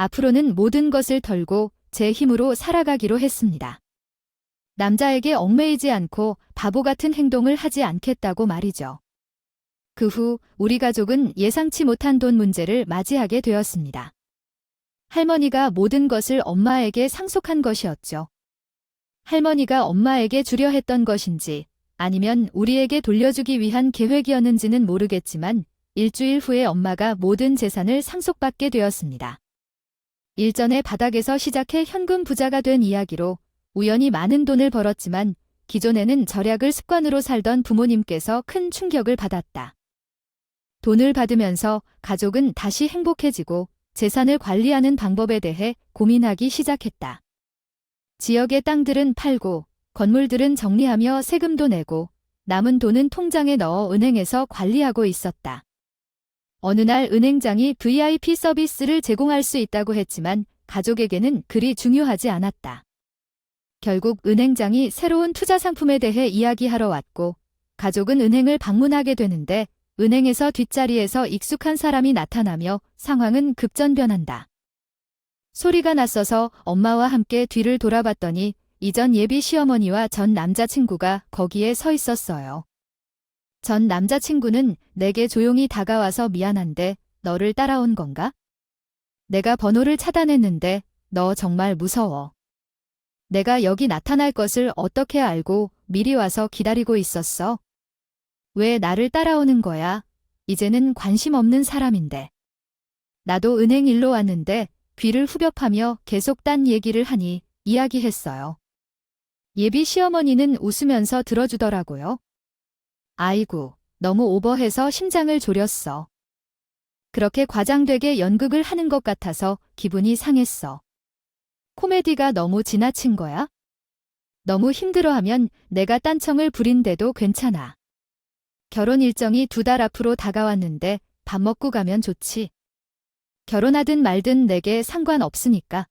앞으로는 모든 것을 털고 제 힘으로 살아가기로 했습니다. 남자에게 얽매이지 않고 바보 같은 행동을 하지 않겠다고 말이죠. 그 후 우리 가족은 예상치 못한 돈 문제를 맞이하게 되었습니다. 할머니가 모든 것을 엄마에게 상속한 것이었죠. 할머니가 엄마에게 주려 했던 것인지 아니면 우리에게 돌려주기 위한 계획이었는지는 모르겠지만 일주일 후에 엄마가 모든 재산을 상속받게 되었습니다. 일전에 바닥에서 시작해 현금 부자가 된 이야기로 우연히 많은 돈을 벌었지만 기존에는 절약을 습관으로 살던 부모님께서 큰 충격을 받았다. 돈을 받으면서 가족은 다시 행복해지고 재산을 관리하는 방법에 대해 고민하기 시작했다. 지역의 땅들은 팔고 건물들은 정리하며 세금도 내고 남은 돈은 통장에 넣어 은행에서 관리하고 있었다. 어느 날 은행장이 VIP 서비스를 제공할 수 있다고 했지만 가족에게는 그리 중요하지 않았다. 결국 은행장이 새로운 투자 상품에 대해 이야기하러 왔고 가족은 은행을 방문하게 되는데 은행에서 뒷자리에서 익숙한 사람이 나타나며 상황은 급전변한다. 소리가 났어서 엄마와 함께 뒤를 돌아봤더니 이전 예비 시어머니와 전 남자친구가 거기에 서 있었어요. 전 남자친구는 내게 조용히 다가와서 미안한데 너를 따라온 건가? 내가 번호를 차단했는데 너 정말 무서워. 내가 여기 나타날 것을 어떻게 알고 미리 와서 기다리고 있었어? 왜 나를 따라오는 거야? 이제는 관심 없는 사람인데. 나도 은행 일로 왔는데 귀를 후벼파며 계속 딴 얘기를 하니 이야기했어요. 예비 시어머니는 웃으면서 들어주더라고요. 아이고, 너무 오버해서 심장을 졸였어. 그렇게 과장되게 연극을 하는 것 같아서 기분이 상했어. 코미디가 너무 지나친 거야? 너무 힘들어하면 내가 딴청을 부린데도 괜찮아. 결혼 일정이 두 달 앞으로 다가왔는데 밥 먹고 가면 좋지. 결혼하든 말든 내게 상관없으니까.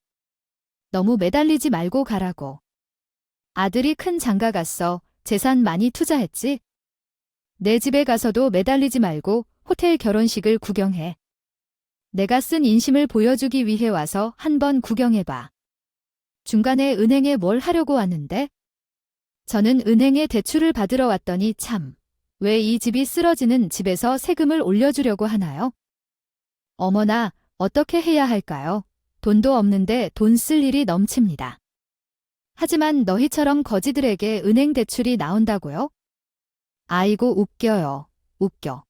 너무 매달리지 말고 가라고. 아들이 큰 장가 갔어. 재산 많이 투자했지? 내 집에 가서도 매달리지 말고 호텔 결혼식을 구경해. 내가 쓴 인심을 보여주기 위해 와서 한번 구경해봐. 중간에 은행에 뭘 하려고 왔는데? 저는 은행에 대출을 받으러 왔더니 참, 왜 이 집이 쓰러지는 집에서 세금을 올려주려고 하나요? 어머나, 어떻게 해야 할까요? 돈도 없는데 돈 쓸 일이 넘칩니다. 하지만 너희처럼 거지들에게 은행 대출이 나온다고요? 아이고 웃겨요. 웃겨.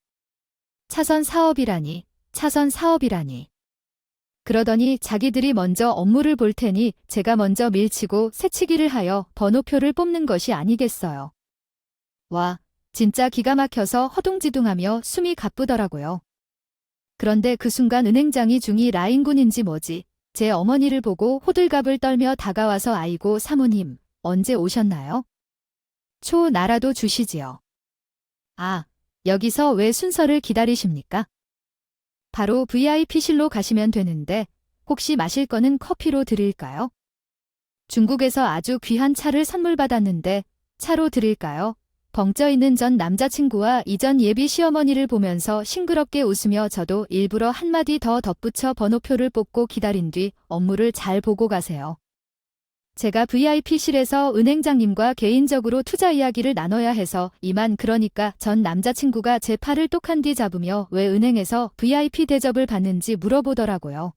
차선 사업이라니, 차선 사업이라니. 그러더니 자기들이 먼저 업무를 볼 테니 제가 먼저 밀치고 새치기를 하여 번호표를 뽑는 것이 아니겠어요. 와, 진짜 기가 막혀서 허둥지둥하며 숨이 가쁘더라고요. 그런데 그 순간 은행장이 중이 라인군인지 뭐지, 제 어머니를 보고 호들갑을 떨며 다가와서 아이고 사모님, 언제 오셨나요? 초 나라도 주시지요. 아, 여기서 왜 순서를 기다리십니까? 바로 VIP실로 가시면 되는데 혹시 마실 거는 커피로 드릴까요? 중국에서 아주 귀한 차를 선물 받았는데 차로 드릴까요? 벙쪄 있는 전 남자친구와 이전 예비 시어머니를 보면서 싱그럽게 웃으며 저도 일부러 한마디 더 덧붙여 번호표를 뽑고 기다린 뒤 업무를 잘 보고 가세요. 제가 VIP실에서 은행장님과 개인적으로 투자 이야기를 나눠야 해서 이만 그러니까 전 남자친구가 제 팔을 똑한 뒤 잡으며 왜 은행에서 VIP 대접을 받는지 물어보더라고요.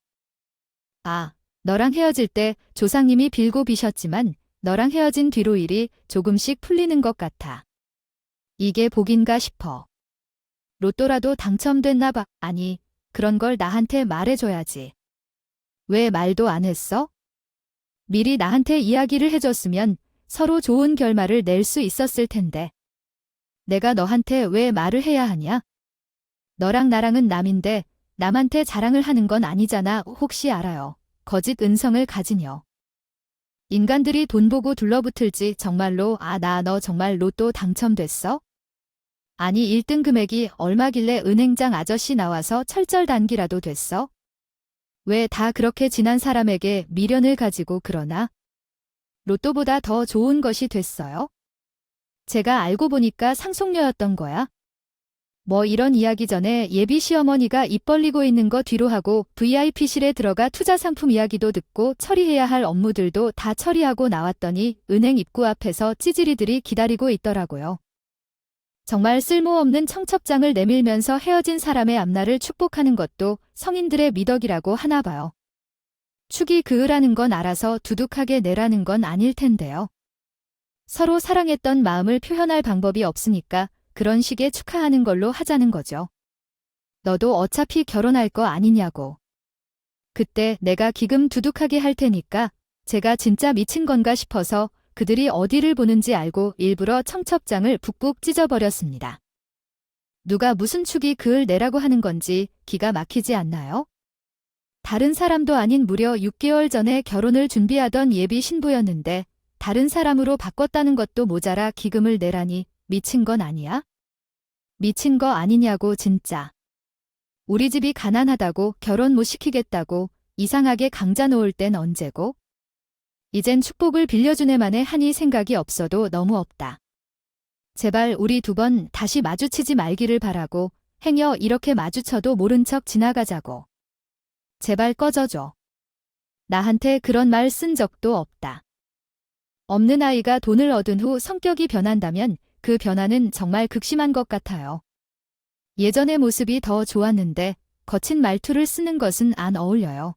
아, 너랑 헤어질 때 조상님이 빌고 비셨지만 너랑 헤어진 뒤로 일이 조금씩 풀리는 것 같아. 이게 복인가 싶어. 로또라도 당첨됐나 봐. 아니, 그런 걸 나한테 말해줘야지. 왜 말도 안 했어? 미리 나한테 이야기를 해줬으면 서로 좋은 결말을 낼 수 있었을 텐데. 내가 너한테 왜 말을 해야 하냐? 너랑 나랑은 남인데 남한테 자랑을 하는 건 아니잖아. 혹시 알아요. 거짓 은성을 가지녀. 인간들이 돈 보고 둘러붙을지 정말로 아 나 너 정말 로또 당첨됐어? 아니 1등 금액이 얼마길래 은행장 아저씨 나와서 철절 단기라도 됐어? 왜 다 그렇게 지난 사람에게 미련을 가지고 그러나? 로또보다 더 좋은 것이 됐어요? 제가 알고 보니까 상속녀였던 거야? 뭐 이런 이야기 전에 예비 시어머니가 입 벌리고 있는 거 뒤로 하고 VIP실에 들어가 투자 상품 이야기도 듣고 처리해야 할 업무들도 다 처리하고 나왔더니 은행 입구 앞에서 찌질이들이 기다리고 있더라고요. 정말 쓸모없는 청첩장을 내밀면서 헤어진 사람의 앞날을 축복하는 것도 성인들의 미덕이라고 하나 봐요. 축이 그으라는 건 알아서 두둑하게 내라는 건 아닐 텐데요. 서로 사랑했던 마음을 표현할 방법이 없으니까 그런 식의 축하하는 걸로 하자는 거죠. 너도 어차피 결혼할 거 아니냐고. 그때 내가 기금 두둑하게 할 테니까 제가 진짜 미친 건가 싶어서 그들이 어디를 보는지 알고 일부러 청첩장을 북북 찢어버렸습니다. 누가 무슨 축이 그을 내라고 하는 건지 기가 막히지 않나요? 다른 사람도 아닌 무려 6개월 전에 결혼을 준비하던 예비 신부였는데 다른 사람으로 바꿨다는 것도 모자라 기금을 내라니 미친 건 아니야? 미친 거 아니냐고 진짜. 우리 집이 가난하다고 결혼 못 시키겠다고 이상하게 강자 놓을 땐 언제고? 이젠 축복을 빌려준 애만의 한이 생각이 없어도 너무 없다. 제발 우리 두 번 다시 마주치지 말기를 바라고 행여 이렇게 마주쳐도 모른 척 지나가자고. 제발 꺼져줘. 나한테 그런 말 쓴 적도 없다. 없는 아이가 돈을 얻은 후 성격이 변한다면 그 변화는 정말 극심한 것 같아요. 예전의 모습이 더 좋았는데 거친 말투를 쓰는 것은 안 어울려요.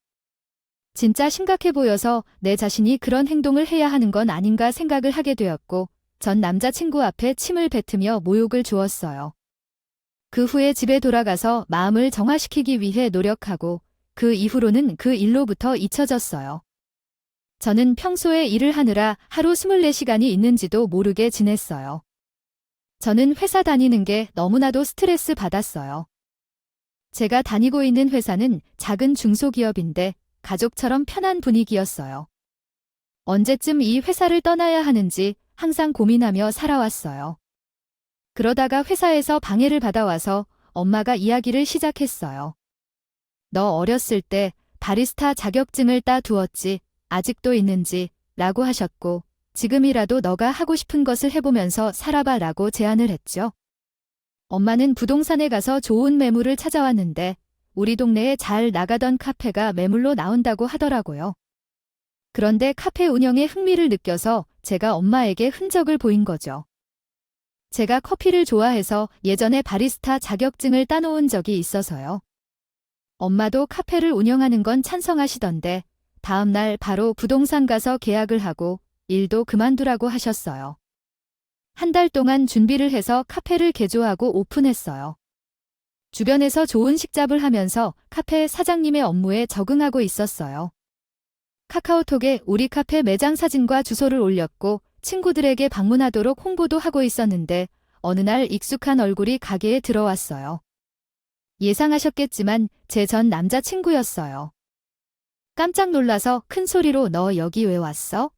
진짜 심각해 보여서 내 자신이 그런 행동을 해야 하는 건 아닌가 생각을 하게 되었고 전 남자친구 앞에 침을 뱉으며 모욕을 주었어요. 그 후에 집에 돌아가서 마음을 정화시키기 위해 노력하고 그 이후로는 그 일로부터 잊혀졌어요. 저는 평소에 일을 하느라 하루 24시간이 있는지도 모르게 지냈어요. 저는 회사 다니는 게 너무나도 스트레스 받았어요. 제가 다니고 있는 회사는 작은 중소기업인데 가족처럼 편한 분위기였어요. 언제쯤 이 회사를 떠나야 하는지 항상 고민하며 살아왔어요. 그러다가 회사에서 방해를 받아와서 엄마가 이야기를 시작했어요. 너 어렸을 때 바리스타 자격증을 따 두었지, 아직도 있는지, 라고 하셨고, 지금이라도 너가 하고 싶은 것을 해보면서 살아봐 라고 제안을 했죠. 엄마는 부동산에 가서 좋은 매물을 찾아왔는데, 우리 동네에 잘 나가던 카페가 매물로 나온다고 하더라고요. 그런데 카페 운영에 흥미를 느껴서 제가 엄마에게 흔적을 보인 거죠. 제가 커피를 좋아해서 예전에 바리스타 자격증을 따놓은 적이 있어서요. 엄마도 카페를 운영하는 건 찬성하시던데 다음날 바로 부동산 가서 계약을 하고 일도 그만두라고 하셨어요. 한 달 동안 준비를 해서 카페를 개조하고 오픈했어요. 주변에서 좋은 식잡을 하면서 카페 사장님의 업무에 적응하고 있었어요. 카카오톡에 우리 카페 매장 사진과 주소를 올렸고 친구들에게 방문하도록 홍보도 하고 있었는데 어느 날 익숙한 얼굴이 가게에 들어왔어요. 예상하셨겠지만 제 전 남자친구였어요. 깜짝 놀라서 큰 소리로 너 여기 왜 왔어?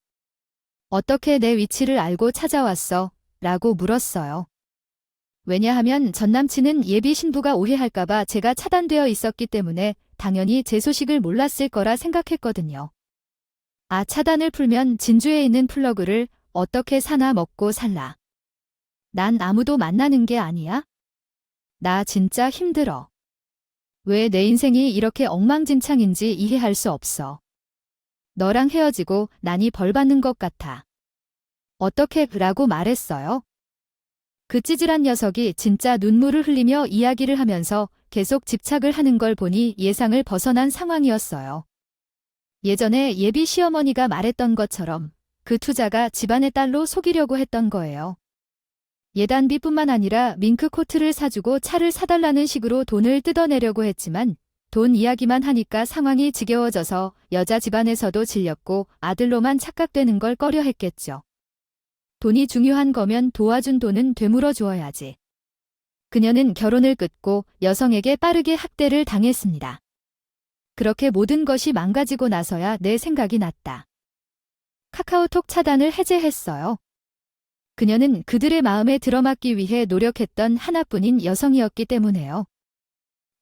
어떻게 내 위치를 알고 찾아왔어? 라고 물었어요. 왜냐하면 전 남친은 예비 신부가 오해할까봐 제가 차단되어 있었기 때문에 당연히 제 소식을 몰랐을 거라 생각했거든요. 아, 차단을 풀면 진주에 있는 플러그를 어떻게 사나 먹고 살라. 난 아무도 만나는 게 아니야? 나 진짜 힘들어. 왜 내 인생이 이렇게 엉망진창인지 이해할 수 없어. 너랑 헤어지고 난이 벌 받는 것 같아. 어떻게 라고 말했어요? 그 찌질한 녀석이 진짜 눈물을 흘리며 이야기를 하면서 계속 집착을 하는 걸 보니 예상을 벗어난 상황이었어요. 예전에 예비 시어머니가 말했던 것처럼 그 투자가 집안의 딸로 속이려고 했던 거예요. 예단비뿐만 아니라 밍크 코트를 사주고 차를 사달라는 식으로 돈을 뜯어내려고 했지만 돈 이야기만 하니까 상황이 지겨워져서 여자 집안에서도 질렸고 아들로만 착각되는 걸 꺼려 했겠죠. 돈이 중요한 거면 도와준 돈은 되물어 주어야지. 그녀는 결혼을 끊고 여성에게 빠르게 학대를 당했습니다. 그렇게 모든 것이 망가지고 나서야 내 생각이 났다. 카카오톡 차단을 해제했어요. 그녀는 그들의 마음에 들어맞기 위해 노력했던 하나뿐인 여성이었기 때문에요.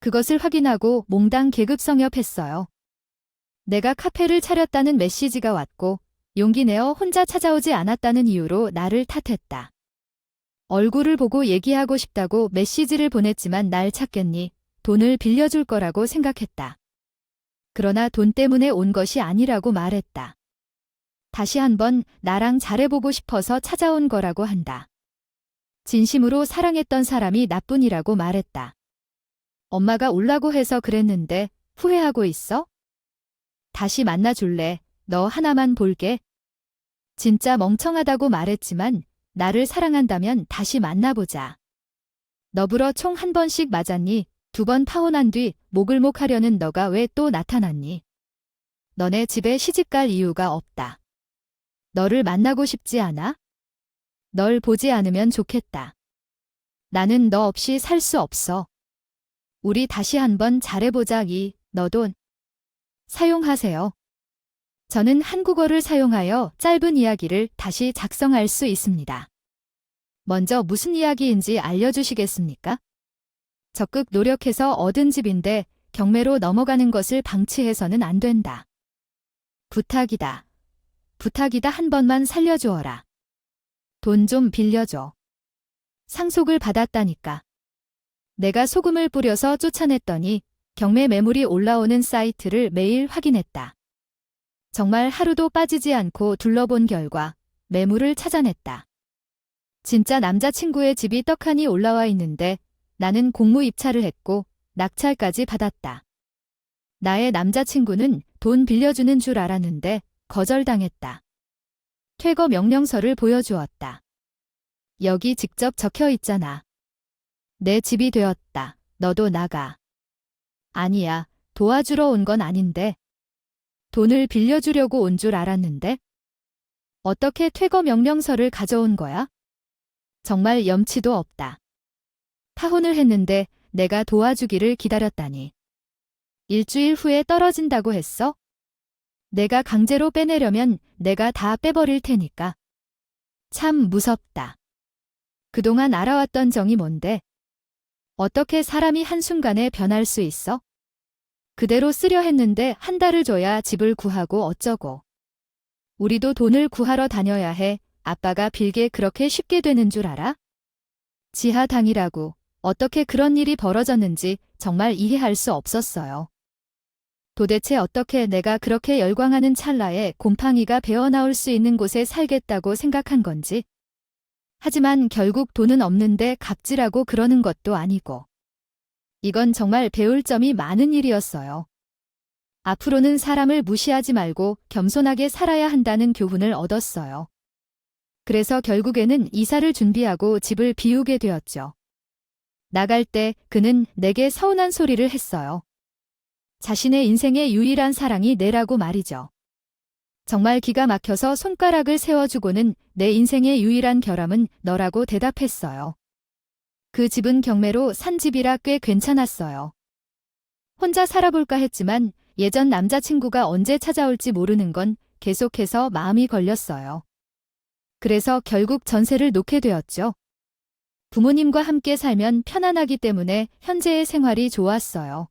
그것을 확인하고 몽당 계급 성엽했어요. 내가 카페를 차렸다는 메시지가 왔고 용기 내어 혼자 찾아오지 않았다는 이유로 나를 탓했다. 얼굴을 보고 얘기하고 싶다고 메시지를 보냈지만 날 찾겠니? 돈을 빌려줄 거라고 생각했다. 그러나 돈 때문에 온 것이 아니라고 말했다. 다시 한번 나랑 잘해보고 싶어서 찾아온 거라고 한다. 진심으로 사랑했던 사람이 나뿐이라고 말했다. 엄마가 올라고 해서 그랬는데 후회하고 있어? 다시 만나줄래? 너 하나만 볼게. 진짜 멍청하다고 말했지만 나를 사랑한다면 다시 만나보자. 너불어 총한 번씩 맞았니? 두 번 파혼한 뒤 목을 목하려는 너가 왜 또 나타났니? 너네 집에 시집갈 이유가 없다. 너를 만나고 싶지 않아? 널 보지 않으면 좋겠다. 나는 너 없이 살 수 없어. 우리 다시 한번 잘해보자 이, 너도 사용하세요. 저는 한국어를 사용하여 짧은 이야기를 다시 작성할 수 있습니다. 먼저 무슨 이야기인지 알려주시겠습니까? 적극 노력해서 얻은 집인데 경매로 넘어가는 것을 방치해서는 안 된다. 부탁이다. 부탁이다 한 번만 살려주어라. 돈 좀 빌려줘. 상속을 받았다니까. 내가 소금을 뿌려서 쫓아냈더니 경매 매물이 올라오는 사이트를 매일 확인했다. 정말 하루도 빠지지 않고 둘러본 결과 매물을 찾아냈다. 진짜 남자친구의 집이 떡하니 올라와 있는데 나는 공무 입찰을 했고 낙찰까지 받았다. 나의 남자친구는 돈 빌려주는 줄 알았는데 거절당했다. 퇴거 명령서를 보여주었다. 여기 직접 적혀 있잖아. 내 집이 되었다. 너도 나가. 아니야, 도와주러 온 건 아닌데. 돈을 빌려주려고 온 줄 알았는데. 어떻게 퇴거 명령서를 가져온 거야? 정말 염치도 없다. 파혼을 했는데 내가 도와주기를 기다렸다니. 일주일 후에 떨어진다고 했어? 내가 강제로 빼내려면 내가 다 빼버릴 테니까. 참 무섭다. 그동안 알아왔던 정이 뭔데? 어떻게 사람이 한순간에 변할 수 있어? 그대로 쓰려 했는데 한 달을 줘야 집을 구하고 어쩌고. 우리도 돈을 구하러 다녀야 해. 아빠가 빌게 그렇게 쉽게 되는 줄 알아? 지하당이라고. 어떻게 그런 일이 벌어졌는지 정말 이해할 수 없었어요. 도대체 어떻게 내가 그렇게 열광하는 찰나에 곰팡이가 배어나올 수 있는 곳에 살겠다고 생각한 건지. 하지만 결국 돈은 없는데 갑질하고 그러는 것도 아니고. 이건 정말 배울 점이 많은 일이었어요. 앞으로는 사람을 무시하지 말고 겸손하게 살아야 한다는 교훈을 얻었어요. 그래서 결국에는 이사를 준비하고 집을 비우게 되었죠. 나갈 때 그는 내게 서운한 소리를 했어요. 자신의 인생의 유일한 사랑이 내라고 말이죠. 정말 기가 막혀서 손가락을 세워주고는 내 인생의 유일한 결함은 너라고 대답했어요. 그 집은 경매로 산 집이라 꽤 괜찮았어요. 혼자 살아볼까 했지만 예전 남자친구가 언제 찾아올지 모르는 건 계속해서 마음이 걸렸어요. 그래서 결국 전세를 놓게 되었죠. 부모님과 함께 살면 편안하기 때문에 현재의 생활이 좋았어요.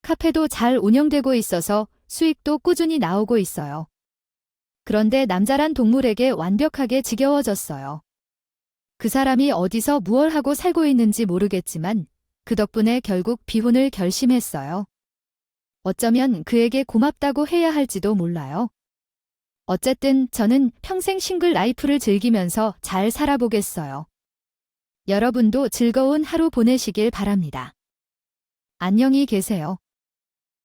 카페도 잘 운영되고 있어서 수익도 꾸준히 나오고 있어요. 그런데 남자란 동물에게 완벽하게 지겨워졌어요. 그 사람이 어디서 무얼 하고 살고 있는지 모르겠지만 그 덕분에 결국 비혼을 결심했어요. 어쩌면 그에게 고맙다고 해야 할지도 몰라요. 어쨌든 저는 평생 싱글 라이프를 즐기면서 잘 살아보겠어요. 여러분도 즐거운 하루 보내시길 바랍니다. 안녕히 계세요.